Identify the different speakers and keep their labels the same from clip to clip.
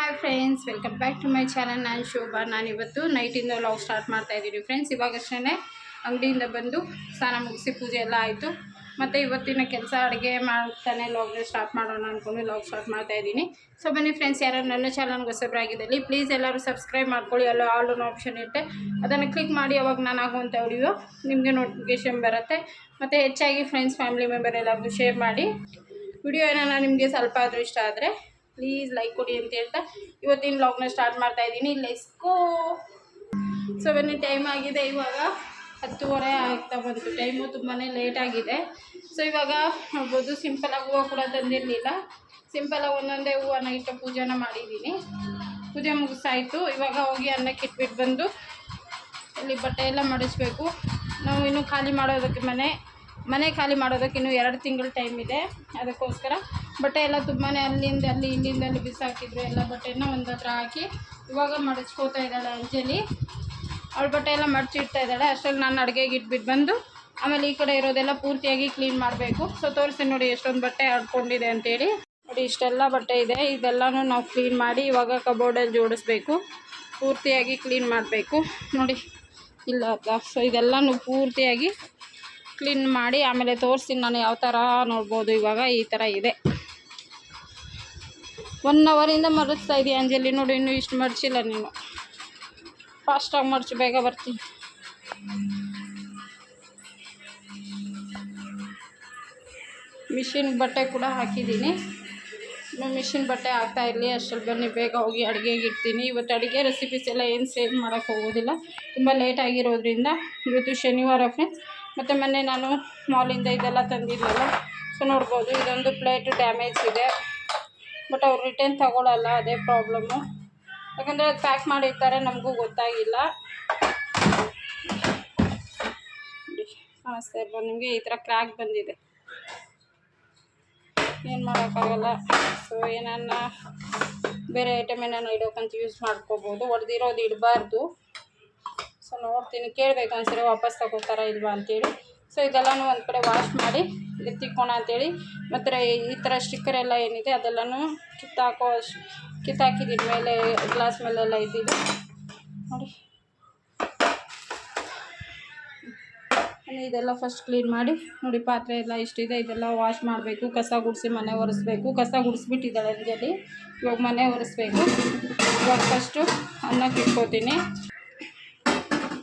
Speaker 1: Hi friends welcome back to my channel ನಾನು ಶೋಭಾ. ನಾನಿವತ್ತು ನೈಟಿಂದ log start ಮಾಡ್ತಾ ಇದ್ದೀನಿ ಫ್ರೆಂಡ್ಸ್ ಇವಾಗಷ್ಟೇ ಅಂಗಡಿಯಿಂದ ಬಂದು ಸ್ನಾನ ಮುಗಿಸಿ ಪೂಜೆ ಎಲ್ಲ ಆಯಿತು. ಮತ್ತು ಇವತ್ತಿನ ಕೆಲಸ ಅಡುಗೆ ಮಾಡ್ತಾನೆ ಲಾಗ್ ಸ್ಟಾರ್ಟ್ ಮಾಡೋಣ ಅಂದ್ಕೊಂಡು ಲಾಗ್ ಸ್ಟಾರ್ಟ್ ಮಾಡ್ತಾ ಇದ್ದೀನಿ. ಸೊ ಬನ್ನಿ ಫ್ರೆಂಡ್ಸ್ ಯಾರು ನನ್ನ ಚಾನಲ್ಗೆ ಹೊಸಬ್ರಾಗಿದ್ದಲ್ಲಿ ಪ್ಲೀಸ್ ಎಲ್ಲರೂ ಸಬ್ಸ್ಕ್ರೈಬ್ ಮಾಡ್ಕೊಳ್ಳಿ. ಅಲ್ಲ ಆಲ್ ಒನ್ ಆಪ್ಷನ್ ಇರುತ್ತೆ. ಅದನ್ನು ಕ್ಲಿಕ್ ಮಾಡಿ ಅವಾಗ ನಾನು ಆಗುವಂಥ ವಿಡಿಯೋ ನಿಮಗೆ ನೋಟಿಫಿಕೇಷನ್ ಬರುತ್ತೆ. ಮತ್ತು ಹೆಚ್ಚಾಗಿ ಫ್ರೆಂಡ್ಸ್ ಫ್ಯಾಮಿಲಿ ಮೆಂಬರ್ ಎಲ್ಲರಿಗೂ ಶೇರ್ ಮಾಡಿ. ವಿಡಿಯೋ ಏನಾರ ನಿಮಗೆ ಸ್ವಲ್ಪ ಆದರೂ ಇಷ್ಟ ಆದರೆ ಪ್ಲೀಸ್ ಲೈಕ್ ಕೊಡಿ ಅಂತ ಹೇಳ್ತಾ ಇವತ್ತಿನ ಬ್ಲಾಗ್ನ ಸ್ಟಾರ್ಟ್ ಮಾಡ್ತಾ ಇದ್ದೀನಿ. ಲೆಸ್ಕೋ ಸೊ ಬನ್ನಿ ಟೈಮ್ ಆಗಿದೆ, ಇವಾಗ ಹತ್ತುವರೆ ಆಗ್ತಾ ಬಂತು. ಟೈಮು ತುಂಬಾ ಲೇಟ್ ಆಗಿದೆ. ಸೊ ಇವಾಗ ನೋಡ್ಬೋದು ಸಿಂಪಲಾಗಿ ಹೂವು ಕೂಡ ತಂದಿರಲಿಲ್ಲ. ಸಿಂಪಲಾಗಿ ಒಂದೊಂದೇ ಹೂವನ್ನ ಇಟ್ಟು ಪೂಜೆನ ಮಾಡಿದ್ದೀನಿ. ಪೂಜೆ ಮುಗಿಸಾಯಿತು. ಇವಾಗ ಹೋಗಿ ಅನ್ನಕ್ಕೆ ಇಟ್ಬಿಟ್ಟು ಬಂದು ಇಲ್ಲಿ ಬಟ್ಟೆ ಎಲ್ಲ ಮಡಿಸ್ಬೇಕು ನಾವು ಇನ್ನೂ ಖಾಲಿ ಮಾಡೋದಕ್ಕೆ ಮನೆ ಮನೆ ಖಾಲಿ ಮಾಡೋದಕ್ಕೆ ಇನ್ನೂ ಎರಡು ತಿಂಗಳು ಟೈಮ್ ಇದೆ. ಅದಕ್ಕೋಸ್ಕರ ಬಟ್ಟೆ ಎಲ್ಲ ತುಂಬಾ ಅಲ್ಲಿಂದ ಅಲ್ಲಿ ಇಲ್ಲಿಂದ ಅಲ್ಲಿ ಬಿಸಾಕಿದ್ರು, ಎಲ್ಲ ಬಟ್ಟೆನ ಒಂದು ಹತ್ರ ಹಾಕಿ ಇವಾಗ ಮಡಚ್ಕೋತಾ ಇದ್ದಾಳೆ ಅಂಜಲಿ. ಅವಳು ಬಟ್ಟೆ ಎಲ್ಲ ಮಡಚಿ ಇಡ್ತಾ ಇದ್ದಾಳೆ, ಅಷ್ಟರಲ್ಲಿ ನಾನು ಅಡುಗೆಗೆ ಇಟ್ಬಿಟ್ಟು ಬಂದು ಆಮೇಲೆ ಈ ಕಡೆ ಇರೋದೆಲ್ಲ ಪೂರ್ತಿಯಾಗಿ ಕ್ಲೀನ್ ಮಾಡಬೇಕು. ಸೊ ತೋರಿಸಿ ನೋಡಿ ಎಷ್ಟೊಂದು ಬಟ್ಟೆ ಆಡ್ಕೊಂಡಿದೆ ಅಂತೇಳಿ. ನೋಡಿ, ಇಷ್ಟೆಲ್ಲ ಬಟ್ಟೆ ಇದೆ, ಇದೆಲ್ಲನೂ ನಾವು ಕ್ಲೀನ್ ಮಾಡಿ ಇವಾಗ ಕಬೋರ್ಡಲ್ಲಿ ಜೋಡಿಸ್ಬೇಕು. ಪೂರ್ತಿಯಾಗಿ ಕ್ಲೀನ್ ಮಾಡಬೇಕು. ನೋಡಿ, ಇಲ್ಲ ಸೊ ಇದೆಲ್ಲನೂ ಪೂರ್ತಿಯಾಗಿ ಕ್ಲೀನ್ ಮಾಡಿ ಆಮೇಲೆ ತೋರಿಸ್ತೀನಿ ನಾನು ಯಾವ ಥರ ನೋಡ್ಬೋದು ಇವಾಗ, ಈ ಥರ ಇದೆ. ಒನ್ ಅವರಿಂದ ಮರಸ್ತಾ ಇದೆಯಾ ಅಂಜಲಿ? ನೋಡು, ಇನ್ನೂ ಇಷ್ಟು ಮಡಚಿಲ್ಲ ನೀನು. ಫಾಸ್ಟಾಗಿ ಮರ್ಚು, ಬೇಗ ಬರ್ತೀನಿ. ಮಿಷಿನ್ ಬಟ್ಟೆ ಕೂಡ ಹಾಕಿದ್ದೀನಿ. ಇನ್ನು ಮಿಷಿನ್ ಬಟ್ಟೆ ಹಾಕ್ತಾ ಇರಲಿ, ಅಷ್ಟರಲ್ಲಿ ಬನ್ನಿ, ಬೇಗ ಹೋಗಿ ಅಡುಗೆಗೆ ಇಡ್ತೀನಿ. ಇವತ್ತು ಅಡುಗೆ ರೆಸಿಪೀಸ್ ಎಲ್ಲ ಏನು ಸೇವ್ ಮಾಡೋಕ್ಕೆ ಹೋಗೋದಿಲ್ಲ. ತುಂಬ ಲೇಟ್ ಆಗಿರೋದ್ರಿಂದ ಇವತ್ತು ಶನಿವಾರ ಫ್ರೆಂಡ್ಸ್ ಮತ್ತು ಮೊನ್ನೆ ನಾನು ಮಾಲಿಂದ ಇದೆಲ್ಲ ತಂದಿದ್ದೆಲ್ಲ ಸೊ ನೋಡ್ಬೋದು, ಇದೊಂದು ಪ್ಲೇಟು ಡ್ಯಾಮೇಜ್ ಇದೆ. ಬಟ್ ಅವ್ರು ರಿಟರ್ನ್ ತಗೊಳ್ಳಲ್ಲ ಅದೇ ಪ್ರಾಬ್ಲಮ್ಮು ಯಾಕಂದರೆ ಅದು ಪ್ಯಾಕ್ ಮಾಡಿರ್ತಾರೆ, ನಮಗೂ ಗೊತ್ತಾಗಿಲ್ಲ. ನಮಸ್ತೆ ಸರ್ ನಿಮಗೆ ಈ ಥರ ಕ್ರ್ಯಾಕ್ ಬಂದಿದೆ. ಏನು ಮಾಡೋಕ್ಕಾಗಲ್ಲ. ಸೊ ಏನನ್ನ ಬೇರೆ ಐಟಮ್ ಏನಾನ ಇಡೋಕ್ಕಂತ ಯೂಸ್ ಮಾಡ್ಕೋಬೋದು. ಹೊಡೆದಿರೋದು ಇಡಬಾರ್ದು. ಸೊ ನೋಡ್ತೀನಿ ಕೇಳಬೇಕು ಅನ್ಸಿದ್ರೆ ವಾಪಸ್ ತಗೋತಾರ ಇಲ್ವಾ ಅಂತೇಳಿ. ಸೊ ಇದೆಲ್ಲನೂ ಒಂದು ಕಡೆ ವಾಶ್ ಮಾಡಿ ಎತ್ತಿಕೋಣ ಅಂತೇಳಿ. ಮತ್ತು ಈ ಥರ ಸ್ಟಿಕ್ಕರ್ ಎಲ್ಲ ಏನಿದೆ ಅದೆಲ್ಲನೂ ಕಿತ್ತಾಕೋ ಕಿತ್ತಾಕಿದ್ದೀನಿ ಮೇಲೆ ಗ್ಲಾಸ್ ಮೇಲೆಲ್ಲ ಇದ್ದಿದ್ದು. ನೋಡಿ. ಇದೆಲ್ಲ ಫಸ್ಟ್ ಕ್ಲೀನ್ ಮಾಡಿ, ನೋಡಿ ಪಾತ್ರೆ ಎಲ್ಲ ಇಷ್ಟಿದೆ ಇದೆಲ್ಲ ವಾಶ್ ಮಾಡಬೇಕು, ಕಸ ಗುಡಿಸಿ ಮನೆ ಒರೆಸ್ಬೇಕು. ಕಸ ಗುಡಿಸ್ಬಿಟ್ಟಿದ್ದಾಳೆ ಅಂಜಲಿ. ಇವಾಗ ಮನೆ ಒರೆಸ್ಬೇಕು. ಇವಾಗ ಫಸ್ಟು ಅನ್ನಕ್ಕೆ ಇಟ್ಕೋತೀನಿ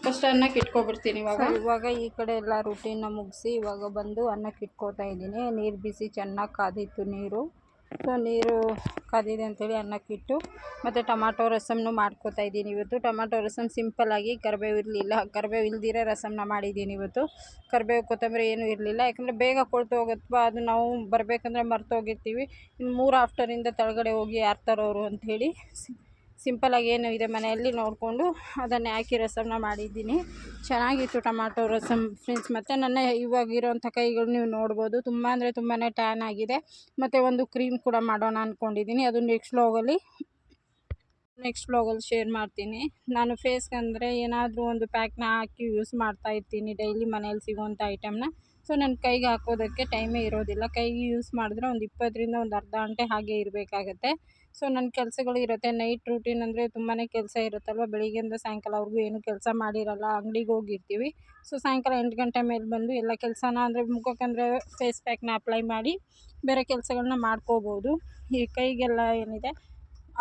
Speaker 1: ಫಸ್ಟ್ ಅನ್ನಕ್ಕೆ ಇಟ್ಕೊಬಿಡ್ತೀನಿ ಇವಾಗ. ಇವಾಗ ಈ ಕಡೆ ಎಲ್ಲ ರುಟೀನ ಮುಗಿಸಿ ಇವಾಗ ಬಂದು ಅನ್ನಕ್ಕೆ ಇಟ್ಕೋತಾ ಇದ್ದೀನಿ. ನೀರು ಬಿಸಿ, ಚೆನ್ನಾಗಿ ಕಾದಿತ್ತು ನೀರು. ಸೊ ನೀರು ಕಾದಿದೆ ಅಂತೇಳಿ ಅನ್ನಕ್ಕೆ ಇಟ್ಟು ಮತ್ತು ಟೊಮಾಟೊ ರಸಮ್ನು ಮಾಡ್ಕೋತಾ ಇದ್ದೀನಿ ಇವತ್ತು. ಟೊಮಾಟೊ ರಸಮ್ ಸಿಂಪಲ್ಲಾಗಿ ಕರಿಬೇವು ಇರಲಿಲ್ಲ. ಕರಿಬೇವು ಇಲ್ದಿರೋ ರಸಮ್ನ ಮಾಡಿದ್ದೀನಿ ಇವತ್ತು. ಕರಿಬೇವು ಕೊತ್ತಂಬರಿ ಏನೂ ಇರಲಿಲ್ಲ. ಯಾಕಂದರೆ ಬೇಗ ಕೊಳ್ತು ಹೋಗುತ್ತವಾ ಅದು ನಾವು ಬರಬೇಕಂದ್ರೆ ಮರ್ತೋಗಿರ್ತೀವಿ ಇನ್ನು ಮೂರು ಆಫ್ಟರಿಂದ ತಳಗಡೆ ಹೋಗಿ ಯಾರು ತರೋರು ಅಂಥೇಳಿ ಸಿಂಪಲಾಗಿ ಏನು ಇದೆ ಮನೆಯಲ್ಲಿ ನೋಡಿಕೊಂಡು ಅದನ್ನೇ ಹಾಕಿ ರಸಮ್ನ ಮಾಡಿದ್ದೀನಿ. ಚೆನ್ನಾಗಿತ್ತು ಟೊಮಾಟೊ ರಸಮ್ ಫ್ರೆಂಡ್ಸ್. ಮತ್ತು ನನ್ನ ಇವಾಗ ಇರೋವಂಥ ಕೈಗಳು ನೀವು ನೋಡ್ಬೋದು. ತುಂಬ ಅಂದರೆ ತುಂಬಾ ಟ್ಯಾನ್ ಆಗಿದೆ. ಮತ್ತು ಒಂದು ಕ್ರೀಮ್ ಕೂಡ ಮಾಡೋಣ ಅಂದ್ಕೊಂಡಿದ್ದೀನಿ ಅದು ನೆಕ್ಸ್ಟ್ ವ್ಲಾಗಲ್ಲಿ ನೆಕ್ಸ್ಟ್ ವ್ಲಾಗಲ್ಲಿ ಶೇರ್ ಮಾಡ್ತೀನಿ. ನಾನು ಫೇಸ್ಗೆ ಅಂದರೆ ಏನಾದರೂ ಒಂದು ಪ್ಯಾಕ್ನ ಹಾಕಿ ಯೂಸ್ ಮಾಡ್ತಾ ಇರ್ತೀನಿ. ಡೈಲಿ ಮನೇಲಿ ಸಿಗುವಂಥ ಐಟಮ್ನ ಸೊ ನನ್ನ ಕೈಗೆ ಹಾಕೋದಕ್ಕೆ ಟೈಮೇ ಇರೋದಿಲ್ಲ. ಕೈಗೆ ಯೂಸ್ ಮಾಡಿದ್ರೆ ಒಂದು ಇಪ್ಪತ್ತರಿಂದ ಒಂದು ಅರ್ಧ ಗಂಟೆ ಹಾಗೆ ಇರಬೇಕಾಗತ್ತೆ. ಸೊ ನನ್ನ ಕೆಲಸಗಳು ಇರುತ್ತೆ. ನೈಟ್ ರೂಟೀನ್ ಅಂದರೆ ತುಂಬಾ ಕೆಲಸ ಇರುತ್ತಲ್ವ? ಬೆಳಿಗ್ಗೆಯಿಂದ ಸಾಯಂಕಾಲವರೆಗೂ ಏನು ಕೆಲಸ ಮಾಡಿರಲ್ಲ, ಅಂಗಡಿಗೆ ಹೋಗಿರ್ತೀವಿ. ಸೊ ಸಾಯಂಕಾಲ ಎಂಟು ಗಂಟೆ ಮೇಲೆ ಬಂದು ಎಲ್ಲ ಕೆಲಸನ ಅಂದರೆ ಮುಖಕ್ಕಂದರೆ ಫೇಸ್ ಪ್ಯಾಕ್ನ ಅಪ್ಲೈ ಮಾಡಿ ಬೇರೆ ಕೆಲಸಗಳನ್ನ ಮಾಡ್ಕೋಬೋದು. ಈ ಕೈಗೆಲ್ಲ ಏನಿದೆ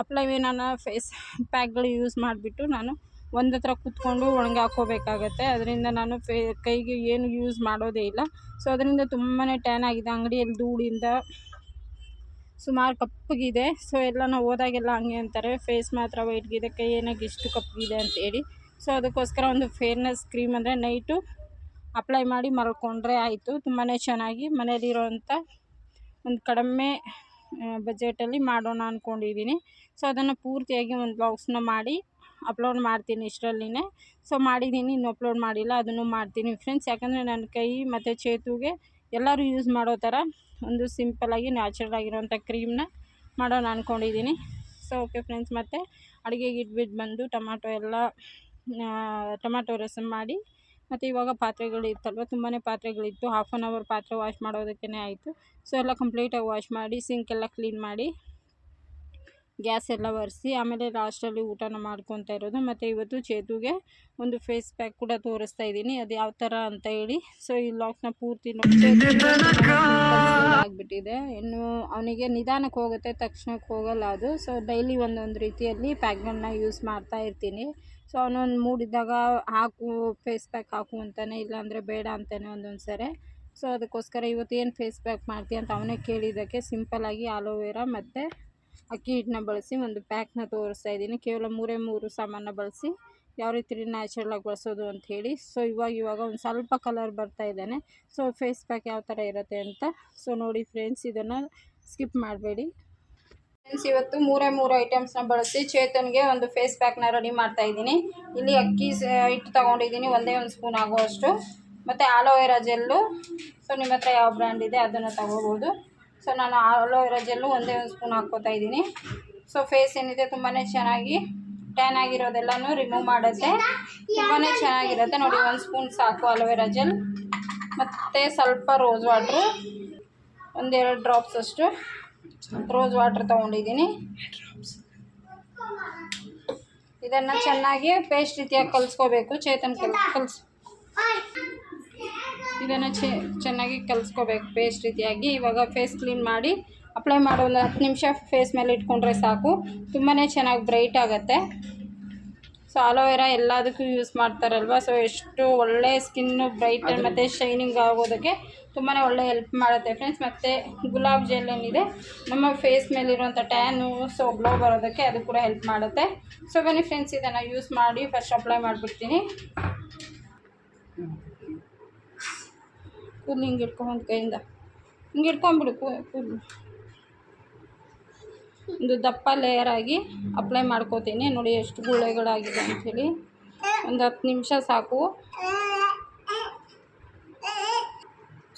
Speaker 1: ಅಪ್ಲೈ ನಾನು ಫೇಸ್ ಪ್ಯಾಕ್ಗಳು ಯೂಸ್ ಮಾಡಿಬಿಟ್ಟು ನಾನು ಒಂದು ಹತ್ರ ಕೂತ್ಕೊಂಡು ಒಣಗಿ ಹಾಕ್ಕೋಬೇಕಾಗತ್ತೆ. ಅದರಿಂದ ನಾನು ಫೇ, ಕೈಗೆ ಏನು ಯೂಸ್ ಮಾಡೋದೇ ಇಲ್ಲ. ಸೊ ಅದರಿಂದ ತುಂಬಾ ಟ್ಯಾನ್ ಆಗಿದೆ. ಅಂಗಡಿಯಲ್ಲಿ ಧೂಳಿಂದ ಸುಮಾರು ಕಪ್ಪಗಿದೆ. ಸೊ ಎಲ್ಲ ನಾವು ಹೋದಾಗೆಲ್ಲ ಹಂಗೆ ಅಂತಾರೆ. ಫೇಸ್ ಮಾತ್ರ ವೈಟ್ಗಿದೆ ಕೈ ಏನಾಗಿ ಇಷ್ಟು ಕಪ್ಪಗಿದೆ ಅಂತೇಳಿ ಸೊ ಅದಕ್ಕೋಸ್ಕರ ಒಂದು ಫೇರ್ನೆಸ್ ಕ್ರೀಮ್ ಅಂದರೆ ನೈಟು ಅಪ್ಲೈ ಮಾಡಿ ಮಲ್ಕೊಂಡ್ರೆ ಆಯಿತು. ತುಂಬಾ ಚೆನ್ನಾಗಿ ಮನೇಲಿರೋವಂಥ ಒಂದು ಕಡಿಮೆ ಬಜೆಟಲ್ಲಿ ಮಾಡೋಣ ಅಂದ್ಕೊಂಡಿದ್ದೀನಿ ಸೊ ಅದನ್ನು ಪೂರ್ತಿಯಾಗಿ ಒಂದು ಬಾಕ್ಸ್ನ ಮಾಡಿ ಅಪ್ಲೋಡ್ ಮಾಡ್ತೀನಿ ಇಷ್ಟರಲ್ಲಿನೇ. ಸೊ ಮಾಡಿದ್ದೀನಿ, ಇನ್ನು ಅಪ್ಲೋಡ್ ಮಾಡಿಲ್ಲ. ಅದನ್ನು ಮಾಡ್ತೀನಿ ಫ್ರೆಂಡ್ಸ್ ಯಾಕಂದರೆ ನನ್ನ ಕೈ ಮತ್ತು ಚೇತುಗೆ ಎಲ್ಲರೂ ಯೂಸ್ ಮಾಡೋ ಥರ ಒಂದು ಸಿಂಪಲ್ಲಾಗಿ ನ್ಯಾಚುರಲ್ ಆಗಿರೋಂಥ ಕ್ರೀಮ್ನ ಮಾಡೋಣ ಅಂದ್ಕೊಂಡಿದ್ದೀನಿ ಸೊ ಓಕೆ ಫ್ರೆಂಡ್ಸ್ ಮತ್ತು ಅಡುಗೆಗೆ ಇಟ್ಬಿಟ್ಟು ಬಂದು ಟೊಮಾಟೊ ಎಲ್ಲ ಟೊಮಾಟೊ ರಸಮ್ ಮಾಡಿ, ಮತ್ತು ಇವಾಗ ಪಾತ್ರೆಗಳಿತ್ತಲ್ವ ತುಂಬಾ ಪಾತ್ರೆಗಳಿತ್ತು. ಹಾಫ್ ಆನ್ ಅವರ್ ಪಾತ್ರೆ ವಾಶ್ ಮಾಡೋದಕ್ಕೇ ಆಯಿತು. ಸೊ ಎಲ್ಲ ಕಂಪ್ಲೀಟಾಗಿ ವಾಶ್ ಮಾಡಿ ಸಿಂಕ್ ಎಲ್ಲ ಕ್ಲೀನ್ ಮಾಡಿ ಗ್ಯಾಸ್ ಎಲ್ಲ ಒರೆಸಿ ಆಮೇಲೆ ಲಾಸ್ಟಲ್ಲಿ ಊಟನ ಮಾಡ್ಕೊತಾ ಇರೋದು. ಮತ್ತು ಇವತ್ತು ಚೇತುಗೆ ಒಂದು ಫೇಸ್ ಪ್ಯಾಕ್ ಕೂಡ ತೋರಿಸ್ತಾ ಇದ್ದೀನಿ. ಅದು ಯಾವ ಥರ ಅಂತ ಹೇಳಿ. ಸೊ ಈ ಲಾಕ್ನ ಪೂರ್ತಿ ಆಗಿಬಿಟ್ಟಿದೆ. ಇನ್ನು ಅವನಿಗೆ ನಿಧಾನಕ್ಕೆ ಹೋಗುತ್ತೆ ತಕ್ಷಣಕ್ಕೆ ಹೋಗಲ್ಲ ಅದು. ಸೊ ಡೈಲಿ ಒಂದೊಂದು ರೀತಿಯಲ್ಲಿ ಪ್ಯಾಕ್ಗಳನ್ನ ಯೂಸ್ ಮಾಡ್ತಾ ಇರ್ತೀನಿ. ಸೊ ಅವನೊಂದು ಮೂಡಿದ್ದಾಗ ಹಾಕು ಫೇಸ್ ಪ್ಯಾಕ್ ಹಾಕು ಅಂತಾನೆ ಇಲ್ಲಾಂದರೆ ಬೇಡ ಅಂತಲೇ ಒಂದೊಂದು ಸರಿ. ಸೊ ಅದಕ್ಕೋಸ್ಕರ ಇವತ್ತು ಏನು ಫೇಸ್ ಪ್ಯಾಕ್ ಮಾಡ್ತೀಯ ಅಂತ ಅವನೇ ಕೇಳಿದ್ದಕ್ಕೆ ಸಿಂಪಲ್ಲಾಗಿ ಆಲೋವೆರಾ ಮತ್ತು ಅಕ್ಕಿ ಹಿಟ್ಟನ್ನ ಬಳಸಿ ಒಂದು ಪ್ಯಾಕ್ನ ತೋರಿಸ್ತಾ ಇದ್ದೀನಿ. ಕೇವಲ ಮೂರೇ ಮೂರು ಸಾಮಾನು ಬಳಸಿ ಯಾವ ರೀತಿ ನ್ಯಾಚುರಲಾಗಿ ಬಳಸೋದು ಅಂತ ಹೇಳಿ. ಸೊ, ಇವಾಗ ಇವಾಗ ಒಂದು ಸ್ವಲ್ಪ ಕಲರ್ ಬರ್ತಾ ಇದ್ದಾನೆ. ಸೊ, ಫೇಸ್ ಪ್ಯಾಕ್ ಯಾವ ಥರ ಇರುತ್ತೆ ಅಂತ. ಸೊ, ನೋಡಿ ಫ್ರೆಂಡ್ಸ್, ಇದನ್ನು ಸ್ಕಿಪ್ ಮಾಡಬೇಡಿ. ಫ್ರೆಂಡ್ಸ್, ಇವತ್ತು ಮೂರೇ ಮೂರು ಐಟಮ್ಸ್ನ ಬಳಸಿ ಚೇತನ್ಗೆ ಒಂದು ಫೇಸ್ ಪ್ಯಾಕ್ನ ರೆಡಿ ಮಾಡ್ತಾ ಇದ್ದೀನಿ. ಇಲ್ಲಿ ಅಕ್ಕಿ ಹಿಟ್ಟು ತೊಗೊಂಡಿದ್ದೀನಿ. ಒಂದೇ ಒಂದು ಸ್ಪೂನ್ ಆಗುವಷ್ಟು. ಮತ್ತು ಆಲೋವೆರಾ ಜೆಲ್ಲು. ಸೊ, ನಿಮ್ಮ ಹತ್ರ ಯಾವ ಬ್ರ್ಯಾಂಡ್ ಇದೆ ಅದನ್ನು ತಗೋಬೋದು. ಸೊ ನಾನು ಆಲೋವೆರಾ ಜೆಲ್ಲು ಒಂದೇ ಒಂದು ಸ್ಪೂನ್ ಹಾಕ್ಕೋತಾ ಇದ್ದೀನಿ. ಸೊ ಫೇಸ್ ಏನಿದೆ ತುಂಬಾ ಚೆನ್ನಾಗಿ ಟ್ಯಾನ್ ಆಗಿರೋದೆಲ್ಲನೂ ರಿಮೂವ್ ಮಾಡುತ್ತೆ. ತುಂಬಾ ಚೆನ್ನಾಗಿರುತ್ತೆ. ನೋಡಿ, ಒಂದು ಸ್ಪೂನ್ ಸಾಕು ಅಲೋವೆರಾ ಜೆಲ್ ಮತ್ತು ಸ್ವಲ್ಪ ರೋಸ್ ವಾಟ್ರು ಒಂದೆರಡು ಡ್ರಾಪ್ಸ್ ಅಷ್ಟು. ರೋಸ್ ವಾಟ್ರ್ ತೊಗೊಂಡಿದ್ದೀನಿ. ಇದನ್ನು ಚೆನ್ನಾಗಿ ಪೇಸ್ಟ್ ರೀತಿಯಾಗಿ ಕಲಿಸ್ಕೋಬೇಕು. ಚೇತನ್ ಕಲ್ ಕಲ್ಸ್ ಇದನ್ನು ಚೆ ಚೆನ್ನಾಗಿ ಕಲಿಸ್ಕೋಬೇಕು ಪೇಸ್ಟ್ ರೀತಿಯಾಗಿ. ಇವಾಗ ಫೇಸ್ ಕ್ಲೀನ್ ಮಾಡಿ ಅಪ್ಲೈ ಮಾಡೋ ಒಂದು ಹತ್ತು ನಿಮಿಷ ಫೇಸ್ ಮೇಲೆ ಇಟ್ಕೊಂಡ್ರೆ ಸಾಕು. ತುಂಬಾ ಚೆನ್ನಾಗಿ ಬ್ರೈಟ್ ಆಗುತ್ತೆ. ಸೊ ಅಲೋವೆರಾ ಎಲ್ಲದಕ್ಕೂ ಯೂಸ್ ಮಾಡ್ತಾರಲ್ವ? ಸೊ ಎಷ್ಟು ಒಳ್ಳೆ ಸ್ಕಿನ್ನು ಬ್ರೈಟ್ ಮತ್ತು ಶೈನಿಂಗ್ ಆಗೋದಕ್ಕೆ ತುಂಬಾ ಒಳ್ಳೆ ಹೆಲ್ಪ್ ಮಾಡುತ್ತೆ ಫ್ರೆಂಡ್ಸ್ ಮತ್ತು ಗುಲಾಬ್ ಜೆಲ್ ಏನಿದೆ ನಮ್ಮ ಫೇಸ್ ಮೇಲಿರುವಂಥ ಟ್ಯಾನು ಸೊ ಗ್ಲೋ ಬರೋದಕ್ಕೆ ಅದು ಕೂಡ ಹೆಲ್ಪ್ ಮಾಡುತ್ತೆ. ಸೊ ಬನ್ನಿ ಫ್ರೆಂಡ್ಸ್ ಇದನ್ನು ಯೂಸ್ ಮಾಡಿ ಫಸ್ಟ್ ಅಪ್ಲೈ ಮಾಡಿಬಿಡ್ತೀನಿ. ಕೂದಲು ಹಿಂಗೆ ಇಟ್ಕೊಂಡು ಕೈಯಿಂದ ಹಿಂಗೆ ಇಟ್ಕೊಂಬಿಡು ಕೂದಲು ಒಂದು ದಪ್ಪ ಲೇಯರ್ ಆಗಿ ಅಪ್ಲೈ ಮಾಡ್ಕೋತೀನಿ ನೋಡಿ ಎಷ್ಟು ಗುಳೆಗಳಾಗಿದೆ ಅಂಥೇಳಿ ಒಂದು ಹತ್ತು ನಿಮಿಷ ಸಾಕು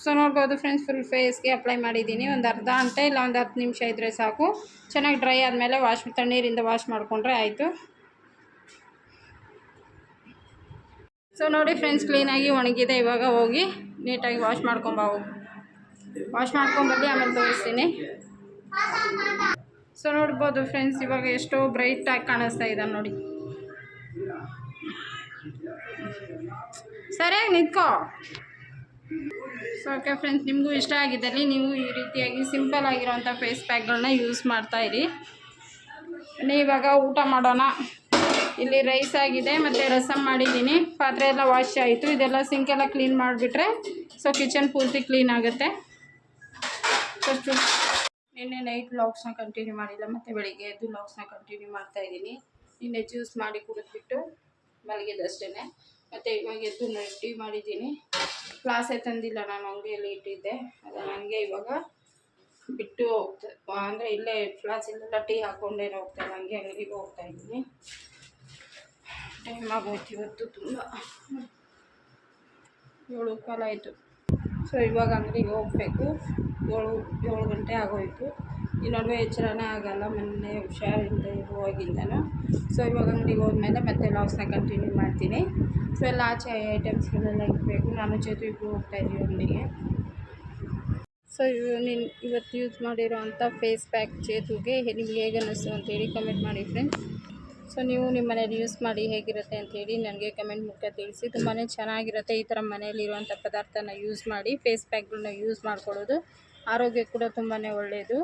Speaker 1: ಸೊ ನೋಡ್ಬೋದು ಫ್ರೆಂಡ್ಸ್ ಫುಲ್ ಫೇಸ್ಗೆ ಅಪ್ಲೈ ಮಾಡಿದ್ದೀನಿ ಒಂದು ಅರ್ಧ ಗಂಟೆ ಇಲ್ಲ ಒಂದು ಹತ್ತು ನಿಮಿಷ ಇದ್ದರೆ ಸಾಕು ಚೆನ್ನಾಗಿ ಡ್ರೈ ಆದಮೇಲೆ ವಾಶ್ ತಣ್ಣೀರಿಂದ ವಾಶ್ ಮಾಡಿಕೊಂಡ್ರೆ ಆಯಿತು ಸೊ ನೋಡಿ ಫ್ರೆಂಡ್ಸ್ ಕ್ಲೀನಾಗಿ ಒಣಗಿದೆ ಇವಾಗ ಹೋಗಿ ನೀಟಾಗಿ ವಾಶ್ ಮಾಡ್ಕೊಂಬ ಹೋಗಿ. ವಾಶ್ ಮಾಡ್ಕೊಂಬರ್ಲಿ ಆಮೇಲೆ ತೋರಿಸ್ತೀನಿ. ಸೊ ನೋಡ್ಬೋದು ಫ್ರೆಂಡ್ಸ್ ಇವಾಗ ಎಷ್ಟೋ ಬ್ರೈಟಾಗಿ ಕಾಣಿಸ್ತಾ ಇದೆ ನೋಡಿ. ಸರಿಯಾಗಿ ನಿಂತ್ಕೋ. ಸೊ ಓಕೆ ಫ್ರೆಂಡ್ಸ್ ನಿಮಗೂ ಇಷ್ಟ ಆಗಿದ್ದಲ್ಲಿ ನೀವು ಈ ರೀತಿಯಾಗಿ ಸಿಂಪಲ್ ಆಗಿರೋಂಥ ಫೇಸ್ ಪ್ಯಾಕ್ಗಳನ್ನ ಯೂಸ್ ಮಾಡ್ತಾಯಿರಿ ಇವಾಗ ಊಟ ಮಾಡೋಣ. ಇಲ್ಲಿ ರೈಸ್ ಆಗಿದೆ, ಮತ್ತು ರಸಮ್ ಮಾಡಿದ್ದೀನಿ. ಪಾತ್ರೆ ಎಲ್ಲ ವಾಶ್ ಆಯಿತು. ಇದೆಲ್ಲ ಸಿಂಕೆಲ್ಲ ಕ್ಲೀನ್ ಮಾಡಿಬಿಟ್ರೆ ಸೊ ಕಿಚನ್ ಪೂರ್ತಿ ಕ್ಲೀನ್ ಆಗುತ್ತೆ. ಫಸ್ಟು ನಿನ್ನೆ ನೈಟ್ ಲಾಗ್ಸ್ನ ಕಂಟಿನ್ಯೂ ಮಾಡಿಲ್ಲ, ಮತ್ತು ಬೆಳಿಗ್ಗೆ ಎದ್ದು ಲಾಗ್ಸ್ನ ಕಂಟಿನ್ಯೂ ಮಾಡ್ತಾ ಇದ್ದೀನಿ. ನಿನ್ನೆ ಜ್ಯೂಸ್ ಮಾಡಿ ಕುಡಿದ್ಬಿಟ್ಟು ಮಲಗಿದಷ್ಟೇ ಮತ್ತು ಇವಾಗ ಎದ್ದು ಟೀ ಮಾಡಿದ್ದೀನಿ. ಕ್ಲಾಸೇ ತಂದಿಲ್ಲ, ನಾನು ಅಂಗಡಿಯಲ್ಲಿ ಇಟ್ಟಿದ್ದೆ. ಅದು ನನಗೆ ಇವಾಗ ಬಿಟ್ಟು ಹೋಗ್ತಾ, ಅಂದರೆ ಇಲ್ಲೇ ಕ್ಲಾಸಿಂದೆಲ್ಲ ಟೀ ಹಾಕ್ಕೊಂಡೇನೋ ಹೋಗ್ತಾ ಇಲ್ಲ ಹಂಗೆ ಅಂಗಡಿಗೆ ಹೋಗ್ತಾ ಇದ್ದೀನಿ. ಟೈಮ್ ಆಗೋಯ್ತು ಇವತ್ತು ತುಂಬ. ಏಳು ಕಾಲ ಆಯಿತು. ಸೊ ಇವಾಗ ಅಂಗಡಿಗೆ ಹೋಗಬೇಕು. ಏಳು ಏಳು ಗಂಟೆ ಆಗೋಯ್ತು. ಈ ನಡುವೆ ಎಚ್ಚರನೇ ಆಗಲ್ಲ, ಮೊನ್ನೆ ಹುಷಾರಿಂದ ಇರುವಾಗಿಂದನೂ ಸೊ ಇವಾಗ ಅಂಗಡಿಗೆ ಹೋದ್ಮೇಲೆ ಮತ್ತೆ ಲಾಸ್ನ ಕಂಟಿನ್ಯೂ ಮಾಡ್ತೀನಿ. ಸೊ ಎಲ್ಲ ಆಚೆ ಐಟಮ್ಸ್ಗಳೆಲ್ಲ ಇರಬೇಕು ನಾನು ಜೊತೆ ಇಬ್ಬರು ಹೋಗ್ತಾ ಇದ್ದೀವಿ ಅಂಗಡಿಗೆ. ಸೊ ನಿನ್, ಇವತ್ತು ಯೂಸ್ ಮಾಡಿರೋ ಅಂಥ ಫೇಸ್ ಪ್ಯಾಕ್ ಚೇತುಗೆ ನಿಮ್ಗೆ ಹೇಗೆ ಅನ್ನಿಸ್ತು ಅಂತೇಳಿ ಕಮೆಂಟ್ ಮಾಡಿ ಫ್ರೆಂಡ್ಸ್ ಸೊ ನೀವು ನಿಮ್ಮ ಮನೇಲಿ ಯೂಸ್ ಮಾಡಿ ಹೇಗಿರುತ್ತೆ ಅಂತೇಳಿ ನನಗೆ ಕಮೆಂಟ್ ಮುಖ ತಿಳಿಸಿ. ತುಂಬಾ ಚೆನ್ನಾಗಿರುತ್ತೆ ಈ ಥರ ಮನೆಯಲ್ಲಿರುವಂಥ ಪದಾರ್ಥನ ಯೂಸ್ ಮಾಡಿ ಫೇಸ್ ಪ್ಯಾಕ್ಗಳನ್ನ ಯೂಸ್ ಮಾಡ್ಕೊಳ್ಳೋದು. ಆರೋಗ್ಯ ಕೂಡ ತುಂಬಾ ಒಳ್ಳೆಯದು.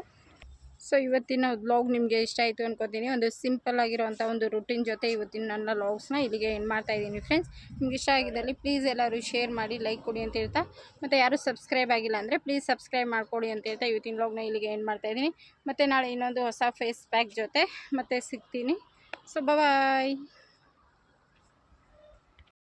Speaker 1: ಸೊ ಇವತ್ತಿನ ಬ್ಲಾಗ್ ನಿಮಗೆ ಇಷ್ಟ ಆಯಿತು ಅನ್ಕೋತೀನಿ. ಒಂದು ಸಿಂಪಲ್ ಆಗಿರುವಂಥ ಒಂದು ರುಟೀನ್ ಜೊತೆ ಇವತ್ತಿನ ನನ್ನ ವ್ಲಾಗ್ಸ್ನ ಇಲ್ಲಿಗೆ ಏನು ಮಾಡ್ತಾ ಇದ್ದೀನಿ ಫ್ರೆಂಡ್ಸ್ ನಿಮ್ಗೆ ಇಷ್ಟ ಆಗಿದ್ದಲ್ಲಿ ಪ್ಲೀಸ್ ಎಲ್ಲರೂ ಶೇರ್ ಮಾಡಿ ಲೈಕ್ ಕೊಡಿ ಅಂತ ಹೇಳ್ತಾ. ಮತ್ತು ಯಾರು ಸಬ್ಸ್ಕ್ರೈಬ್ ಆಗಿಲ್ಲ ಅಂದರೆ ಪ್ಲೀಸ್ ಸಬ್ಸ್ಕ್ರೈಬ್ ಮಾಡಿಕೊಡಿ ಅಂತ ಹೇಳ್ತಾ ಇವತ್ತಿನ ವ್ಲಾಗ್ನ ಇಲ್ಲಿಗೆ ಏನು ಮಾಡ್ತಾ ಇದ್ದೀನಿ. ಮತ್ತು ನಾಳೆ ಇನ್ನೊಂದು ಹೊಸ ಫೇಸ್ ಪ್ಯಾಕ್ ಜೊತೆ ಮತ್ತೆ ಸಿಗ್ತೀನಿ. So bye